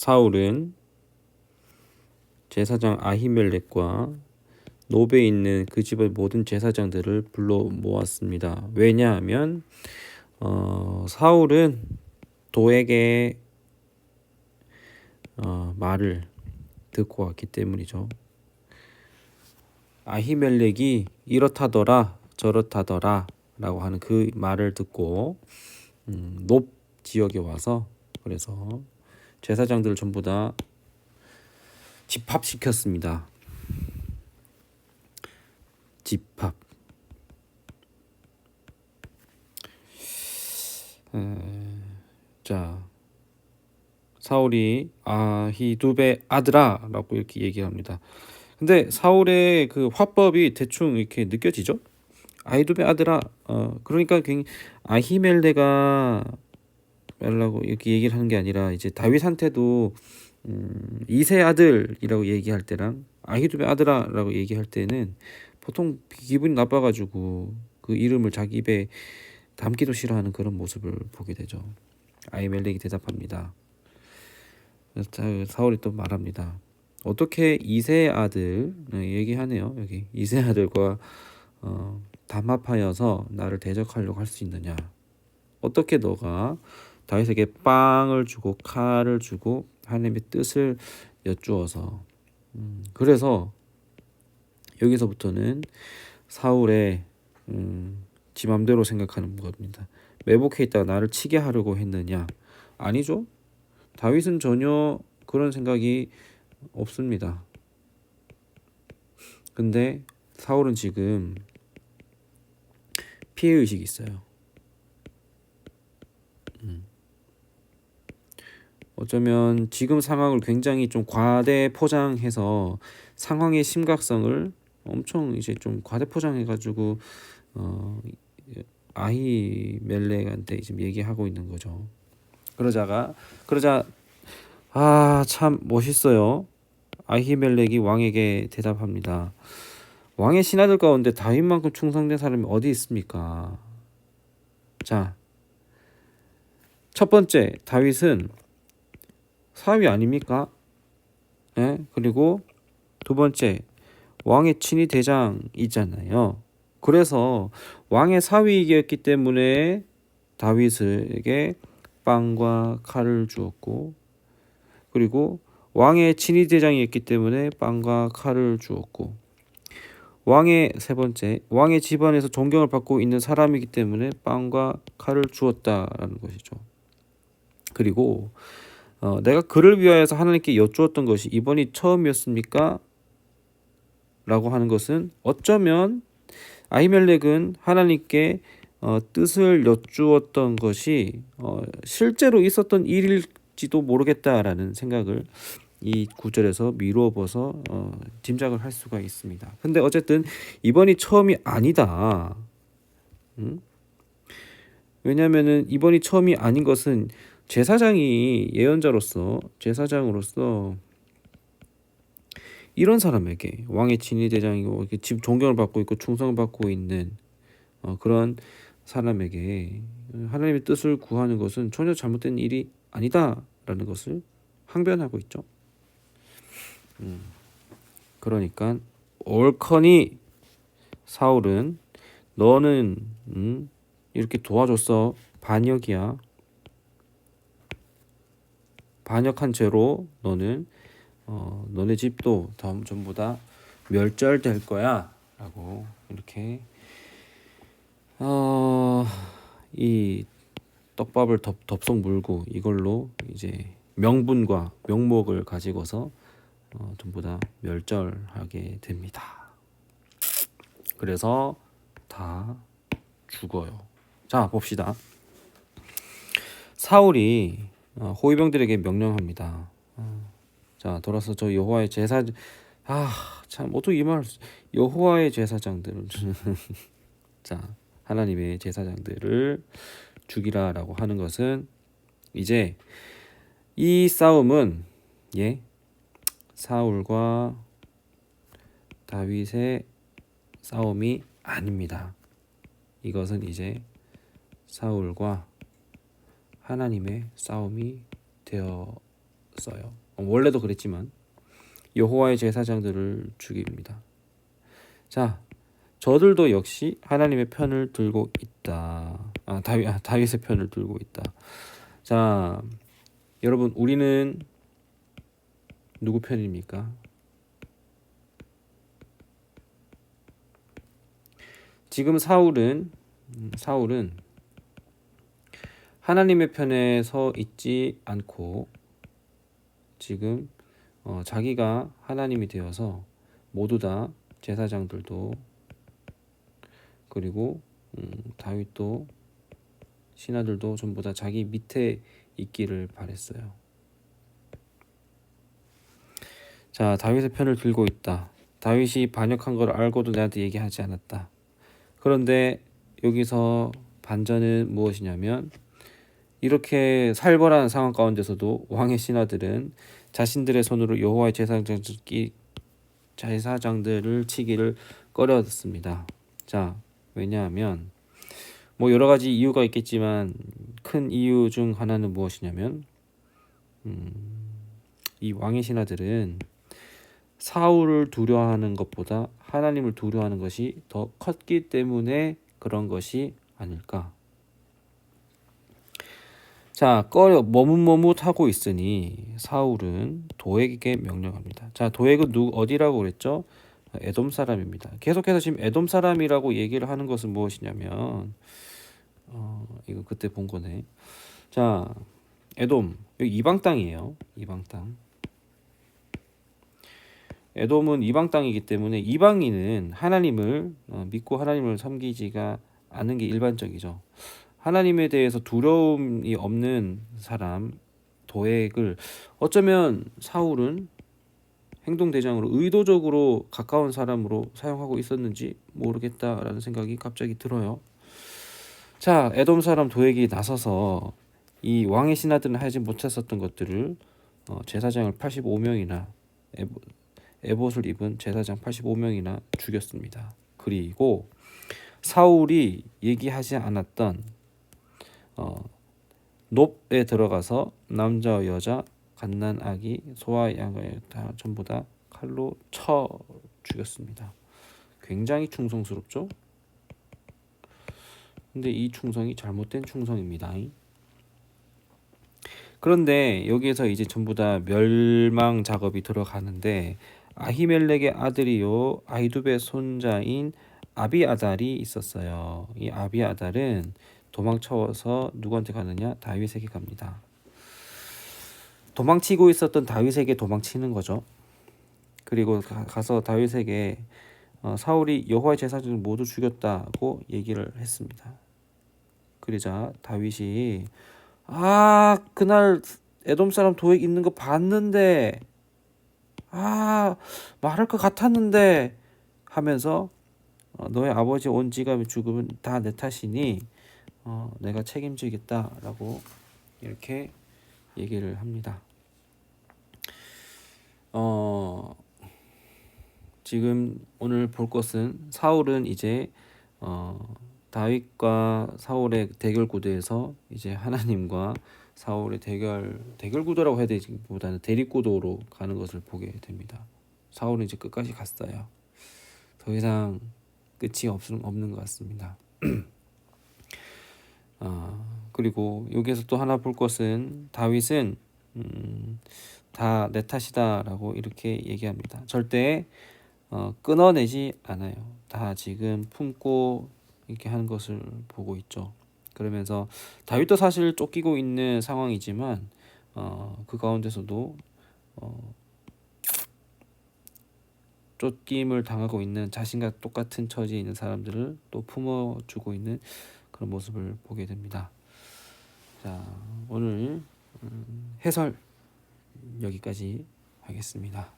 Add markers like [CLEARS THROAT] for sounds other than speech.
사울은 제사장 아히멜렉과 노베에 있는 그 집의 모든 제사장들을 불러 모았습니다. 왜냐하면 어, 사울은 도에게 어, 말을 듣고 왔기 때문이죠. 아히멜렉이 이렇다더라 저렇다더라 라고 하는 그 말을 듣고 음, 높 지역에 와서 그래서 제사장들을 전부 다 집합시켰습니다. 집합. 에, 자, 사울이 아히두베 아들아라고 이렇게 얘기합니다. 근데 사울의 그 화법이 대충 이렇게 느껴지죠? 아히두베 아들아, 어 그러니까 아히멜레가 말라고 이렇게 얘기를 하는 게 아니라 이제 다윗한테도 음, 이세 아들이라고 얘기할 때랑 아히두베 아들아라고 얘기할 때는 보통 기분이 나빠가지고 그 이름을 자기 입에 담기도 싫어하는 그런 모습을 보게 되죠. 아히멜렉이 대답합니다. 사울이 또 말합니다. 어떻게 이세 아들 네, 얘기하네요 여기 이세 아들과 어, 담합하여서 나를 대적하려고 할 수 있느냐? 어떻게 너가 다윗에게 빵을 주고 칼을 주고 하나님의 뜻을 여쭈어서 음, 그래서 여기서부터는 사울의 음, 지 맘대로 생각하는 겁니다. 매복해 있다가 나를 치게 하려고 했느냐? 아니죠. 다윗은 전혀 그런 생각이 없습니다. 근데 사울은 지금 피해 의식이 있어요. 어쩌면 지금 상황을 굉장히 좀 과대 포장해서 상황의 심각성을 엄청 이제 좀 과대 포장해가지고 어 아히멜렉한테 지금 얘기하고 있는 거죠. 그러자가 그러자 아 참 멋있어요. 아히멜렉이 왕에게 대답합니다. 왕의 신하들 가운데 다윗만큼 충성된 사람이 어디 있습니까? 자, 첫 번째 다윗은 사위 아닙니까? 예? 그리고 두 번째 왕의 친위 대장이잖아요. 그래서 왕의 사위이기 때문에 다윗에게 빵과 칼을 주었고 그리고 왕의 친위 대장이었기 때문에 빵과 칼을 주었고 왕의 세 번째 왕의 집안에서 존경을 받고 있는 사람이기 때문에 빵과 칼을 주었다라는 것이죠. 그리고 어, 내가 그를 위하여서 하나님께 여쭈었던 것이 이번이 처음이었습니까? 라고 하는 것은 어쩌면 아히멜렉은 하나님께 어, 뜻을 여쭈었던 것이 어, 실제로 있었던 일일지도 모르겠다라는 생각을 이 구절에서 미루어버서 어, 짐작을 할 수가 있습니다. 근데 어쨌든 이번이 처음이 아니다. 음? 왜냐하면은 이번이 처음이 아닌 것은 제사장이 예언자로서 제사장으로서 이런 사람에게 왕의 친위 대장이고 집 존경을 받고 있고 충성을 받고 있는 어, 그런 사람에게 하나님의 뜻을 구하는 것은 전혀 잘못된 일이 아니다라는 것을 항변하고 있죠. 음. 그러니까 옳거니 사울은 너는 음, 이렇게 도와줬어 반역이야 반역한 죄로 너는 어, 너네 집도 다음 전부 다 멸절될 거야 라고 이렇게 어, 이 떡밥을 덥, 덥석 물고 이걸로 이제 명분과 명목을 가지고서 어, 전부 다 멸절하게 됩니다. 그래서 다 죽어요. 자 봅시다. 사울이 어, 호위병들에게 명령합니다. 어, 자 돌아서 저 여호와의 제사 아참 어떻게 이 말 여호와의 제사장들은 [LAUGHS] 자 하나님의 제사장들을 죽이라라고 하는 것은 이제 이 싸움은 예 사울과 다윗의 싸움이 아닙니다. 이것은 이제 사울과 하나님의 싸움이. 어, 원래도 그랬지만 여호와의 제사장들을 죽입니다. 자, 저들도 역시 하나님의 편을 들고 있다. 아, 다윗, 아, 다윗의 편을 들고 있다. 자, 여러분, 우리는 누구 편입니까? 지금 사울은 음, 사울은 하나님의 편에 서 있지 않고 지금 어, 자기가 하나님이 되어서 모두 다 제사장들도 그리고 음, 다윗도 신하들도 전부 다 자기 밑에 있기를 바랬어요. 자, 다윗의 편을 들고 있다. 다윗이 반역한 걸 알고도 내한테 얘기하지 않았다. 그런데 여기서 반전은 무엇이냐면 이렇게 살벌한 상황 가운데서도 왕의 신하들은 자신들의 손으로 여호와의 제사장들 제사장들을 치기를 꺼려했습니다. 자, 왜냐하면 뭐 여러 가지 이유가 있겠지만 큰 이유 중 하나는 무엇이냐면 음, 이 왕의 신하들은 사울을 두려워하는 것보다 하나님을 두려워하는 것이 더 컸기 때문에 그런 것이 아닐까. 자, 꺼려 머뭇머뭇하고 있으니 사울은 도액에게 명령합니다. 자, 도액은 누 어디라고 그랬죠? 에돔 사람입니다. 계속해서 지금 에돔 사람이라고 얘기를 하는 것은 무엇이냐면 어, 이거 그때 본 거네. 자, 에돔 여기 이방 땅이에요. 이방 땅. 에돔은 이방 땅이기 때문에 이방인은 하나님을 어, 믿고 하나님을 섬기지가 않는 게 일반적이죠. 하나님에 대해서 두려움이 없는 사람 도액을 어쩌면 사울은 행동대장으로 의도적으로 가까운 사람으로 사용하고 있었는지 모르겠다라는 생각이 갑자기 들어요. 자, 에돔 사람 도액이 나서서 이 왕의 신하들은 하지 못했었던 것들을 어, 제사장을 85명이나 에봇을 입은 제사장 85명이나 죽였습니다. 그리고 사울이 얘기하지 않았던 어, 놋에 들어가서 남자 여자 갓난 아기 소와 양을 다 전부 다 칼로 쳐 죽였습니다. 굉장히 충성스럽죠? 근데 이 충성이 잘못된 충성입니다. 그런데 여기에서 이제 전부 다 멸망 작업이 들어가는데 아히멜렉의 아들이요 아이두베 손자인 아비아달이 있었어요. 이 아비아달은 도망쳐서 누구한테 가느냐? 다윗에게 갑니다. 도망치고 있었던 다윗에게 도망치는 거죠. 그리고 가서 다윗에게 어, 사울이 여호와의 제사장을 모두 죽였다고 얘기를 했습니다. 그러자 다윗이 아 그날 에돔 사람 도액 있는 거 봤는데 아 말할 것 같았는데 하면서 어, 너의 아버지 온 지갑의 죽음은 다내 탓이니 어, 내가 책임지겠다라고 이렇게 얘기를 합니다. 어, 지금 오늘 볼 것은 사울은 이제 어, 다윗과 사울의 대결 구도에서 이제 하나님과 사울의 대결 대결 구도라고 해야 되기보다는 대립 구도로 가는 것을 보게 됩니다. 사울은 이제 끝까지 갔어요. 더 이상 끝이 없, 없는 것 같습니다. [CLEARS THROAT] 아, 그리고 여기서 또 하나 볼 것은 다윗은 음, 다 내 탓이다라고 이렇게 얘기합니다. 절대 어, 끊어내지 않아요. 다 지금 품고 이렇게 하는 것을 보고 있죠. 그러면서 다윗도 사실 쫓기고 있는 상황이지만 어, 그 가운데서도 어, 쫓김을 당하고 있는 자신과 똑같은 처지에 있는 사람들을 또 품어주고 있는 그런 모습을 보게 됩니다. 자 오늘 음, 해설 여기까지 하겠습니다.